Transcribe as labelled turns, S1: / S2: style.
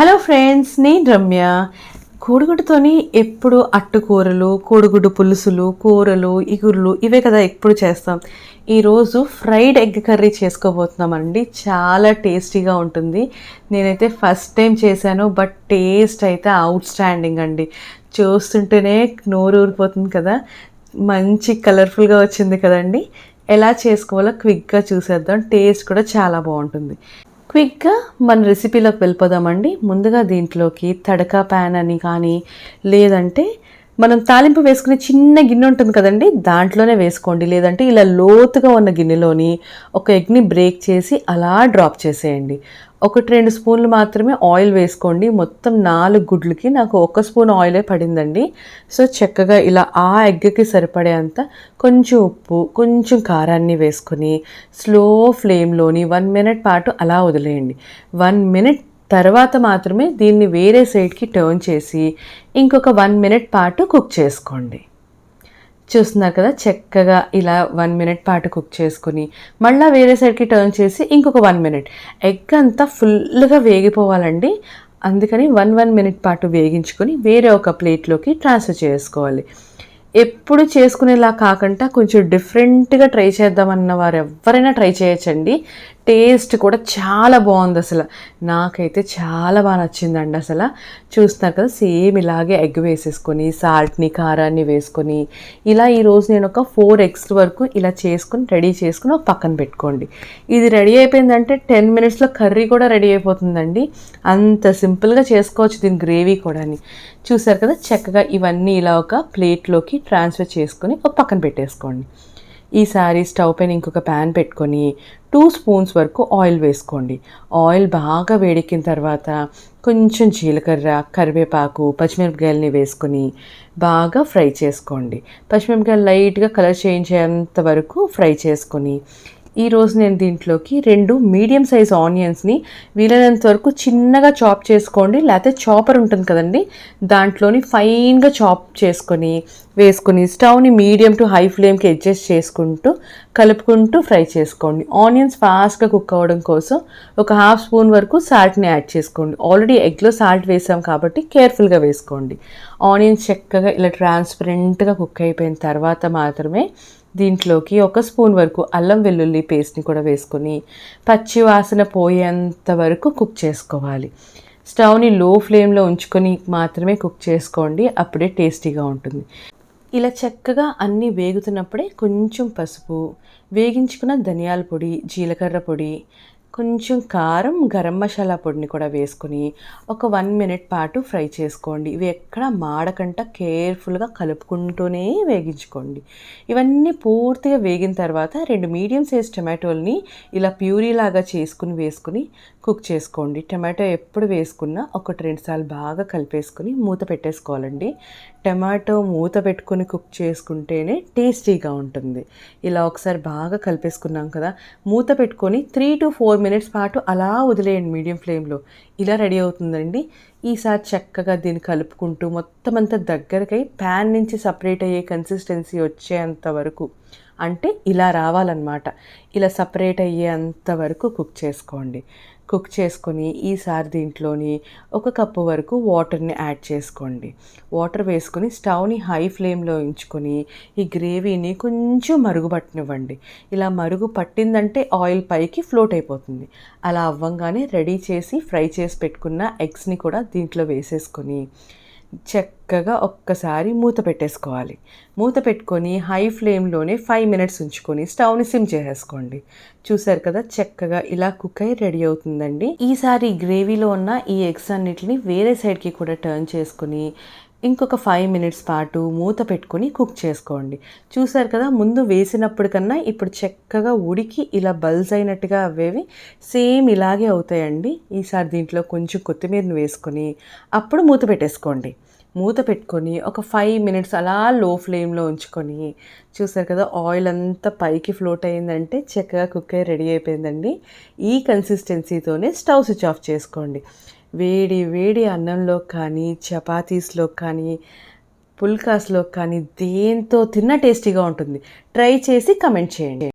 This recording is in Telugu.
S1: హలో ఫ్రెండ్స్ నేను రమ్య. కోడిగుడ్డుతోని ఎప్పుడు అట్టుకూరలు కోడిగుడ్డు పులుసులు కూరలు ఇగురులు ఇవే కదా ఎప్పుడు చేస్తాం. ఈరోజు ఫ్రైడ్ ఎగ్ కర్రీ చేసుకోబోతున్నామండి. చాలా టేస్టీగా ఉంటుంది. నేనైతే ఫస్ట్ టైం చేశాను బట్ టేస్ట్ అయితే అవుట్ స్టాండింగ్ అండి. చూస్తుంటేనే నోరు ఊరిపోతుంది కదా. మంచి కలర్ఫుల్గా వచ్చింది కదండి. ఎలా చేసుకోవాలో క్విక్గా చూసేద్దాం. టేస్ట్ కూడా చాలా బాగుంటుంది. క్విక్గా మన రెసిపీలోకి వెళ్ళిపోదామండి. ముందుగా దీంట్లోకి తడకా ప్యాన్ అని కానీ లేదంటే మనం తాలింపు వేసుకునే చిన్న గిన్నె ఉంటుంది కదండి దాంట్లోనే వేసుకోండి. లేదంటే ఇలా లోతుగా ఉన్న గిన్నెలోని ఒక ఎగ్ని బ్రేక్ చేసి అలా డ్రాప్ చేసేయండి. ఒకటి రెండు స్పూన్లు మాత్రమే ఆయిల్ వేసుకోండి. మొత్తం నాలుగు గుడ్లకి నాకు ఒక స్పూన్ ఆయిలే పడిందండి. సో చక్కగా ఇలా ఆ ఎగ్కి సరిపడేంత కొంచెం ఉప్పు కొంచెం కారాన్ని వేసుకొని స్లో ఫ్లేమ్లోని వన్ మినిట్ పాటు అలా వదిలేయండి. వన్ మినిట్ తర్వాత మాత్రమే దీన్ని వేరే సైడ్కి టర్న్ చేసి ఇంకొక వన్ మినిట్ పాటు కుక్ చేసుకోండి. చూస్తున్నారు కదా చక్కగా ఇలా వన్ మినిట్ పాటు కుక్ చేసుకుని మళ్ళీ వేరే సైడ్కి టర్న్ చేసి ఇంకొక వన్ మినిట్ ఎగ్ అంతా ఫుల్గా వేగిపోవాలండి. అందుకని వన్ వన్ మినిట్ పాటు వేగించుకొని వేరే ఒక ప్లేట్లోకి ట్రాన్స్ఫర్ చేసుకోవాలి. ఎప్పుడు చేసుకునేలా కాకుండా కొంచెం డిఫరెంట్గా ట్రై చేద్దామన్న వారు ఎవరైనా ట్రై చేయొచ్చండి. టేస్ట్ కూడా చాలా బాగుంది అసలు. నాకైతే చాలా బాగా నచ్చిందండి అసలు. చూస్తున్నారు కదా సేమ్ ఇలాగే ఎగ్ వేసేసుకొని సాల్ట్ని కారాన్ని వేసుకొని ఇలా ఈరోజు నేను ఒక ఫోర్ ఎగ్స్ వరకు ఇలా చేసుకుని రెడీ చేసుకుని ఒక పక్కన పెట్టుకోండి. ఇది రెడీ అయిపోయిందంటే టెన్ మినిట్స్లో కర్రీ కూడా రెడీ అయిపోతుందండి. అంత సింపుల్గా చేసుకోవచ్చు దీని గ్రేవీ కూడా చూసారు కదా చక్కగా ఇవన్నీ ఇలా ఒక ప్లేట్లోకి ట్రాన్స్ఫర్ చేసుకొని ఒక పక్కన పెట్టేసుకోండి. ఈసారి స్టవ్ పైన ఇంకొక ప్యాన్ పెట్టుకొని టూ స్పూన్స్ వరకు ఆయిల్ వేసుకోండి. ఆయిల్ బాగా వేడెక్కిన తర్వాత కొంచెం జీలకర్ర కరివేపాకు పచ్చిమిరపకాయలని వేసుకొని బాగా ఫ్రై చేసుకోండి. పచ్చిమిరపకాయలు లైట్గా కలర్ చేంజ్ అయ్యేంత వరకు ఫ్రై చేసుకొని ఈరోజు నేను దీంట్లోకి రెండు మీడియం సైజ్ ఆనియన్స్ని వీలైనంత వరకు చిన్నగా చాప్ చేసుకోండి. లేకపోతే చాపర్ ఉంటుంది కదండి. దాంట్లోని ఫైన్గా చాప్ చేసుకొని వేసుకొని స్టవ్ని మీడియం టు హై ఫ్లేమ్కి అడ్జస్ట్ చేసుకుంటూ కలుపుకుంటూ ఫ్రై చేసుకోండి. ఆనియన్స్ ఫాస్ట్గా కుక్ అవ్వడం కోసం ఒక హాఫ్ స్పూన్ వరకు సాల్ట్ని యాడ్ చేసుకోండి. ఆల్రెడీ ఎగ్లో సాల్ట్ వేసాం కాబట్టి కేర్ఫుల్గా వేసుకోండి. ఆనియన్స్ చక్కగా ఇలా ట్రాన్స్పరెంట్గా కుక్ అయిపోయిన తర్వాత మాత్రమే దీంట్లోకి ఒక స్పూన్ వరకు అల్లం వెల్లుల్లి పేస్ట్ని కూడా వేసుకొని పచ్చి వాసన పోయేంత వరకు కుక్ చేసుకోవాలి. స్టవ్ని లో ఫ్లేమ్లో ఉంచుకొని మాత్రమే కుక్ చేసుకోండి అప్పుడే టేస్టీగా ఉంటుంది. ఇలా చక్కగా అన్నీ వేగుతున్నప్పుడే కొంచెం పసుపు వేగించుకున్న ధనియాల పొడి జీలకర్ర పొడి కొంచెం కారం గరం మసాలా పొడిని కూడా వేసుకుని ఒక వన్ మినిట్ పాటు ఫ్రై చేసుకోండి. ఇవి ఎక్కడ మాడకంట కేర్ఫుల్గా కలుపుకుంటూనే వేగించుకోండి. ఇవన్నీ పూర్తిగా వేగిన తర్వాత రెండు మీడియం సైజ్ టమాటోల్ని ఇలా ప్యూరీ లాగా చేసుకుని వేసుకుని కుక్ చేసుకోండి. టమాటో ఎప్పుడు వేసుకున్నా ఒకటి రెండు సార్లు బాగా కలిపేసుకుని మూత పెట్టేసుకోవాలండి. టమాటో మూత పెట్టుకుని కుక్ చేసుకుంటేనే టేస్టీగా ఉంటుంది. ఇలా ఒకసారి బాగా కలిపేసుకున్నాం కదా మూత పెట్టుకొని త్రీ టు ఫోర్ మినిట్స్ పాటు అలా వదిలేయండి మీడియం ఫ్లేమ్లో. ఇలా రెడీ అవుతుందండి. ఈసారి చక్కగా దీన్ని కలుపుకుంటూ మొత్తం అంతా దగ్గరకై ప్యాన్ నుంచి సపరేట్ అయ్యే కన్సిస్టెన్సీ వచ్చేంత వరకు అంటే ఇలా రావాలన్నమాట. ఇలా సపరేట్ అయ్యేంత వరకు కుక్ చేసుకోండి. కుక్ చేసుకొని ఈసారి దీంట్లోని ఒక కప్పు వరకు వాటర్ని యాడ్ చేసుకోండి. వాటర్ వేసుకొని స్టవ్ని హై ఫ్లేమ్లో ఉంచుకొని ఈ గ్రేవీని కొంచెం మరుగుపట్టనివ్వండి. ఇలా మరుగు పట్టిందంటే ఆయిల్ పైకి ఫ్లోట్ అయిపోతుంది. అలా అవ్వంగానే రెడీ చేసి ఫ్రై చేసి పెట్టుకున్న ఎగ్స్ని కూడా దీంట్లో వేసేసుకొని చక్కగా ఒక్కసారి మూత పెట్టేసుకోవాలి. మూత పెట్టుకొని హై ఫ్లేమ్లోనే ఫైవ్ మినిట్స్ ఉంచుకొని స్టవ్ని సిమ్ చేసేసుకోండి. చూసారు కదా చక్కగా ఇలా కుక్ అయి రెడీ అవుతుందండి. ఈసారి గ్రేవీలో ఉన్న ఈ ఎగ్స్ అన్నిటిని వేరే సైడ్కి కూడా టర్న్ చేసుకుని ఇంకొక ఫైవ్ మినిట్స్ పాటు మూత పెట్టుకొని కుక్ చేసుకోండి. చూసారు కదా ముందు వేసినప్పటికన్నా ఇప్పుడు చక్కగా ఉడికి ఇలా బల్స్ అయినట్టుగా అవేవి సేమ్ ఇలాగే అవుతాయండి. ఈసారి దీంట్లో కొంచెం కొత్తిమీరని వేసుకొని అప్పుడు మూత పెట్టేసుకోండి. మూత పెట్టుకొని ఒక ఫైవ్ మినిట్స్ అలా లో ఫ్లేమ్లో ఉంచుకొని చూసారు కదా ఆయిల్ అంతా పైకి ఫ్లోట్ అయిందంటే చక్కగా కుక్ అయ్యి రెడీ అయిపోయిందండి. ఈ కన్సిస్టెన్సీతోనే స్టవ్ స్విచ్ ఆఫ్ చేసుకోండి. వేడి వేడి అన్నంలో కానీ చపాతీస్లో కానీ పుల్కాస్లో కానీ దేంతో తిన్న టేస్టీగా ఉంటుంది. ట్రై చేసి కమెంట్ చేయండి.